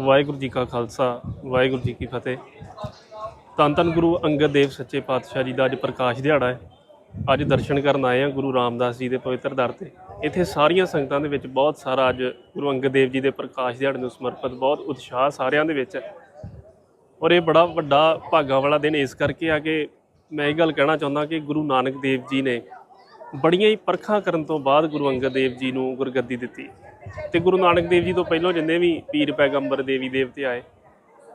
ਵਾਹਿਗੁਰੂ ਜੀ ਕਾ ਖਾਲਸਾ, ਵਾਹਿਗੁਰੂ ਜੀ ਕੀ ਫਤਿਹ। ਧੰਨ ਧੰਨ ਗੁਰੂ ਅੰਗਦ ਦੇਵ ਸੱਚੇ ਪਾਤਸ਼ਾਹ ਜੀ ਦਾ ਅੱਜ ਪ੍ਰਕਾਸ਼ ਦਿਹਾੜਾ ਹੈ। ਅੱਜ ਦਰਸ਼ਨ ਕਰਨ ਆਏ ਆ ਗੁਰੂ ਰਾਮਦਾਸ ਜੀ ਦੇ ਪਵਿੱਤਰ ਦਰ ਤੇ। ਇੱਥੇ ਸਾਰੀਆਂ ਸੰਗਤਾਂ ਦੇ ਵਿੱਚ ਬਹੁਤ ਸਾਰਾ ਅੱਜ ਗੁਰੂ ਅੰਗਦ ਦੇਵ ਜੀ ਦੇ ਪ੍ਰਕਾਸ਼ ਦਿਹਾੜੇ ਨੂੰ ਸਮਰਪਿਤ ਬਹੁਤ ਉਤਸ਼ਾਹ ਸਾਰਿਆਂ ਦੇ ਵਿੱਚ। ਹੈ ਔਰ ਇਹ ਬੜਾ ਵੱਡਾ ਭਾਗਾਂ ਵਾਲਾ ਦਿਨ ਇਸ ਕਰਕੇ ਆ ਕਿ ਮੈਂ ਇਹ ਗੱਲ ਕਹਿਣਾ ਚਾਹੁੰਦਾ ਕਿ ਗੁਰੂ ਨਾਨਕ ਦੇਵ ਜੀ ਨੇ ਬੜੀਆਂ ਹੀ ਪਰਖਾਂ ਕਰਨ ਤੋਂ ਬਾਅਦ ਗੁਰੂ ਅੰਗਦ ਦੇਵ ਜੀ ਨੂੰ ਗੁਰਗੱਦੀ ਦਿੱਤੀ। ਤੇ ਗੁਰੂ ਨਾਨਕ ਦੇਵ ਜੀ ਤੋਂ ਪਹਿਲਾਂ ਜਿੰਨੇ ਵੀ ਪੀਰ ਪੈਗੰਬਰ ਦੇਵੀ ਦੇਵਤੇ ਆਏ,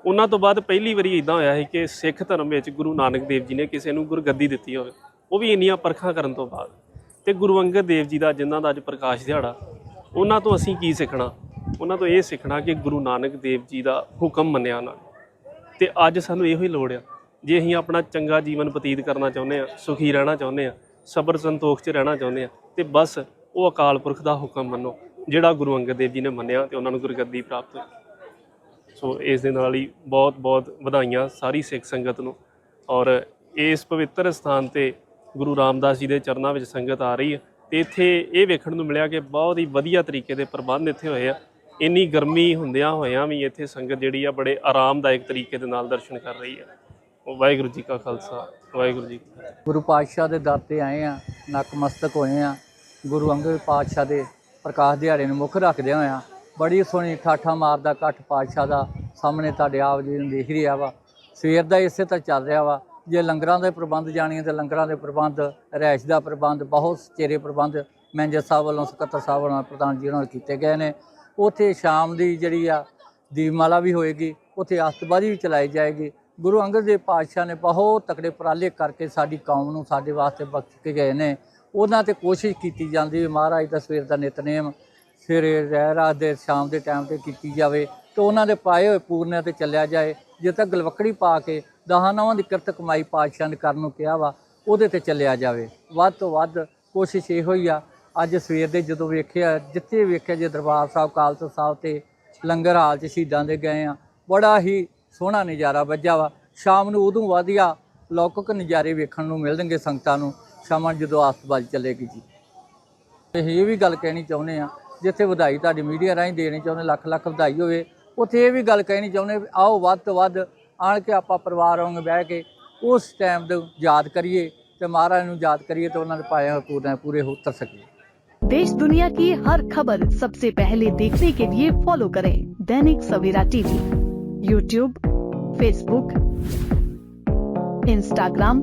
ਉਹਨਾਂ ਤੋਂ ਬਾਅਦ ਪਹਿਲੀ ਵਾਰੀ ਇਦਾਂ ਹੋਇਆ ਸੀ ਕਿ ਸਿੱਖ ਧਰਮ ਵਿੱਚ ਗੁਰੂ ਨਾਨਕ ਦੇਵ ਜੀ ਨੇ ਕਿਸੇ ਨੂੰ ਗੁਰਗੱਦੀ ਦਿੱਤੀ ਹੋਵੇ। ਉਹ ਵੀ ਇੰਨੀਆਂ ਪਰਖਾਂ ਕਰਨ ਤੋਂ ਬਾਅਦ। ਤੇ ਗੁਰੂ ਅੰਗਦ ਦੇਵ ਜੀ ਦਾ ਜਿਨ੍ਹਾਂ ਦਾ ਅੱਜ ਪ੍ਰਕਾਸ਼ ਦਿਹਾੜਾ, ਉਹਨਾਂ ਤੋਂ ਅਸੀਂ ਕੀ ਸਿੱਖਣਾ? ਉਹਨਾਂ ਤੋਂ ਇਹ ਸਿੱਖਣਾ ਕਿ ਗੁਰੂ ਨਾਨਕ ਦੇਵ ਜੀ ਦਾ ਹੁਕਮ ਮੰਨਿਆ ਉਹਨਾਂ ਨੇ। ਤੇ ਅੱਜ ਸਾਨੂੰ ਇਹੋ ਹੀ ਲੋੜ ਆ, ਜੇ ਅਸੀਂ ਆਪਣਾ ਚੰਗਾ ਜੀਵਨ ਬਤੀਤ ਕਰਨਾ ਚਾਹੁੰਦੇ ਆ ਸੁਖੀ ਰਹਿਣਾ ਚਾਹੁੰਦੇ ਆ ਸਬਰ ਸੰਤੋਖ 'ਚ ਰਹਿਣਾ ਚਾਹੁੰਦੇ ਆ ਤੇ ਬਸ ਉਹ ਅਕਾਲ ਪੁਰਖ ਦਾ ਹੁਕਮ ਮੰਨੋ। ਜਿਹੜਾ ਗੁਰੂ ਅੰਗਦ ਦੇਵ ਜੀ ਨੇ ਮੰਨਿਆ ਤੇ ਉਹਨਾਂ ਨੂੰ ਗੁਰਗੱਦੀ ਪ੍ਰਾਪਤ ਹੋਈ। ਸੋ ਇਸ ਦੇ ਨਾਲ ਹੀ ਬਹੁਤ ਬਹੁਤ ਵਧਾਈਆਂ ਸਾਰੀ ਸਿੱਖ ਸੰਗਤ ਨੂੰ। ਔਰ ਇਸ ਪਵਿੱਤਰ ਸਥਾਨ ਤੇ ਗੁਰੂ ਰਾਮਦਾਸ ਜੀ ਦੇ ਚਰਨਾਂ ਵਿੱਚ ਸੰਗਤ ਆ ਰਹੀ ਹੈ ਤੇ ਇੱਥੇ ਇਹ ਵੇਖਣ ਨੂੰ ਮਿਲਿਆ ਕਿ ਬਹੁਤ ਹੀ ਵਧੀਆ ਤਰੀਕੇ ਦੇ ਪ੍ਰਬੰਧ ਇੱਥੇ ਹੋਏ ਆ। ਇੰਨੀ ਗਰਮੀ ਹੁੰਦਿਆਂ ਹੋਇਆਂ ਵੀ ਇੱਥੇ ਸੰਗਤ ਜਿਹੜੀ ਆ ਬੜੇ ਆਰਾਮਦਾਇਕ ਤਰੀਕੇ ਦੇ ਨਾਲ ਦਰਸ਼ਨ ਕਰ ਰਹੀ ਹੈ। ਵਾਹਿਗੁਰੂ ਜੀ ਕਾ ਖਾਲਸਾ, ਵਾਹਿਗੁਰੂ ਜੀ ਗੁਰੂ ਪਾਤਸ਼ਾਹ ਦੇ ਦਰ ਤੇ ਆਏ ਆ ਨਕਮਸਤਕ ਹੋਏ ਆ। ਗੁਰੂ ਅੰਗਦ ਪਾਤਸ਼ਾਹ ਦੇ ਪ੍ਰਕਾਸ਼ ਦਿਹਾੜੇ ਨੂੰ ਮੁੱਖ ਰੱਖਦਿਆਂ ਹੋਇਆ ਬੜੀ ਸੋਹਣੀ ਠਾਠਾ ਮਾਰਦਾ, ਇਕੱਠ ਪਾਤਸ਼ਾਹ ਦਾ ਸਾਹਮਣੇ ਤੁਹਾਡੇ ਆਪ ਜੀ ਨੂੰ ਦੇਖ ਰਿਹਾ ਵਾ। ਸਵੇਰ ਦਾ ਇਸੇ ਤਰ੍ਹਾਂ ਚੱਲ ਰਿਹਾ ਵਾ। ਜੇ ਲੰਗਰਾਂ ਦੇ ਪ੍ਰਬੰਧ ਜਾਣੀਏ ਤੇ ਲੰਗਰਾਂ ਦੇ ਪ੍ਰਬੰਧ, ਰਿਹਾਇਸ਼ ਦਾ ਪ੍ਰਬੰਧ, ਬਹੁਤ ਚੇਰੇ ਪ੍ਰਬੰਧ ਮੈਨੇਜਰ ਸਾਹਿਬ ਵੱਲੋਂ, ਸਕੱਤਰ ਸਾਹਿਬ ਵੱਲੋਂ, ਪ੍ਰਧਾਨ ਜੀ ਨਾਲ ਕੀਤੇ ਗਏ ਨੇ। ਉੱਥੇ ਸ਼ਾਮ ਦੀ ਜਿਹੜੀ ਆ ਦੀਪਮਾਲਾ ਵੀ ਹੋਏਗੀ, ਉੱਥੇ ਆਸਤਬਾਜ਼ੀ ਵੀ ਚਲਾਈ ਜਾਏਗੀ। ਗੁਰੂ ਅੰਗਦ ਦੇਵ ਪਾਤਸ਼ਾਹ ਨੇ ਬਹੁਤ ਤਕੜੇ ਉਪਰਾਲੇ ਕਰਕੇ ਸਾਡੀ ਕੌਮ ਨੂੰ ਸਾਡੇ ਵਾਸਤੇ ਬਖਸ਼ ਕੇ ਗਏ ਨੇ। ਉਹਨਾਂ ਤੇ ਕੋਸ਼ਿਸ਼ ਕੀਤੀ ਜਾਂਦੀ ਵੀ ਮਹਾਰਾਜ ਦਾ ਸਵੇਰ ਦਾ ਨਿਤਨੇਮ ਸਵੇਰੇ ਰਹਿ ਰਾਤ ਦੇ ਸ਼ਾਮ ਦੇ ਟਾਈਮ ਤੇ ਕੀਤੀ ਜਾਵੇ ਤੇ ਉਹਨਾਂ ਦੇ ਪਾਏ ਹੋਏ ਪੂਰਨਿਆਂ ਤੇ ਚੱਲਿਆ ਜਾਏ। ਜੇ ਤੱਕ ਗਲਵਕੜੀ ਪਾ ਕੇ ਦਹਾਂ ਨਵਾਂ ਦੀ ਕਿਰਤ ਕਮਾਈ ਪਾਤਸ਼ਾਹ ਨੇ ਕਰਨ ਨੂੰ ਕਿਹਾ ਵਾ, ਉਹਦੇ ਤੇ ਚੱਲਿਆ ਜਾਵੇ। ਵੱਧ ਤੋਂ ਵੱਧ ਕੋਸ਼ਿਸ਼ ਇਹੋ ਹੀ ਆ, ਅੱਜ ਸਵੇਰ ਦੇ ਜਦੋਂ ਵੇਖਿਆ, ਜਿੱਥੇ ਵੇਖਿਆ ਜੇ ਦਰਬਾਰ ਸਾਹਿਬ ਕਾਲਸਾ ਸਾਹਿਬ ਤੇ ਲੰਗਰ ਹਾਲ 'ਚ ਸ਼ਹੀਦਾਂ ਦੇ ਗਏ ਆ, ਬੜਾ ਹੀ ਸੋਹਣਾ ਨਜ਼ਾਰਾ ਵੱਜਾ ਵਾ। ਸ਼ਾਮ ਨੂੰ ਉਦੋਂ ਵਧੀਆ ਲੌਕਿਕ ਨਜ਼ਾਰੇ ਵੇਖਣ ਨੂੰ ਮਿਲਣਗੇ ਸੰਗਤਾਂ ਨੂੰ। ਸ਼ਾਮਾਂ ਨੂੰ ਜਦੋਂ ਆਸਤਬਾਜ਼ੀ ਚੱਲੇਗੀ ਜੀ ਤੇ ਇਹ ਵੀ ਗੱਲ ਕਹਿਣੀ ਚਾਹੁੰਦੇ ਆ ਜਿੱਥੇ ਵਧਾਈ ਤੁਹਾਡੀ ਮੀਡੀਆ ਰਾਹੀਂ ਦੇਣੀ ਚਾਹੁੰਦੇ ਲੱਖ ਲੱਖ ਵਧਾਈ ਹੋਵੇ ਉੱਥੇ ਇਹ ਵੀ ਗੱਲ ਕਹਿਣੀ ਚਾਹੁੰਦੇ ਵੀ ਆਓ ਵੱਧ ਤੋਂ ਵੱਧ ਆਣ ਕੇ ਆਪਾਂ ਪਰਿਵਾਰ ਵਾਂਗ ਬਹਿ ਕੇ ਉਸ ਟਾਈਮ ਦੇ ਯਾਦ ਕਰੀਏ ਤੇ ਮਹਾਰਾਜ ਨੂੰ ਯਾਦ ਕਰੀਏ ਤੇ ਉਹਨਾਂ ਦੇ ਪਾਏ ਹੋਏ ਪੂਰੇ ਪੂਰੇ ਉਤਰ ਸਕੀਏ देश दुनिया की हर खबर सबसे पहले देखने के लिए फॉलो करें Dainik Savera TV YouTube Facebook Instagram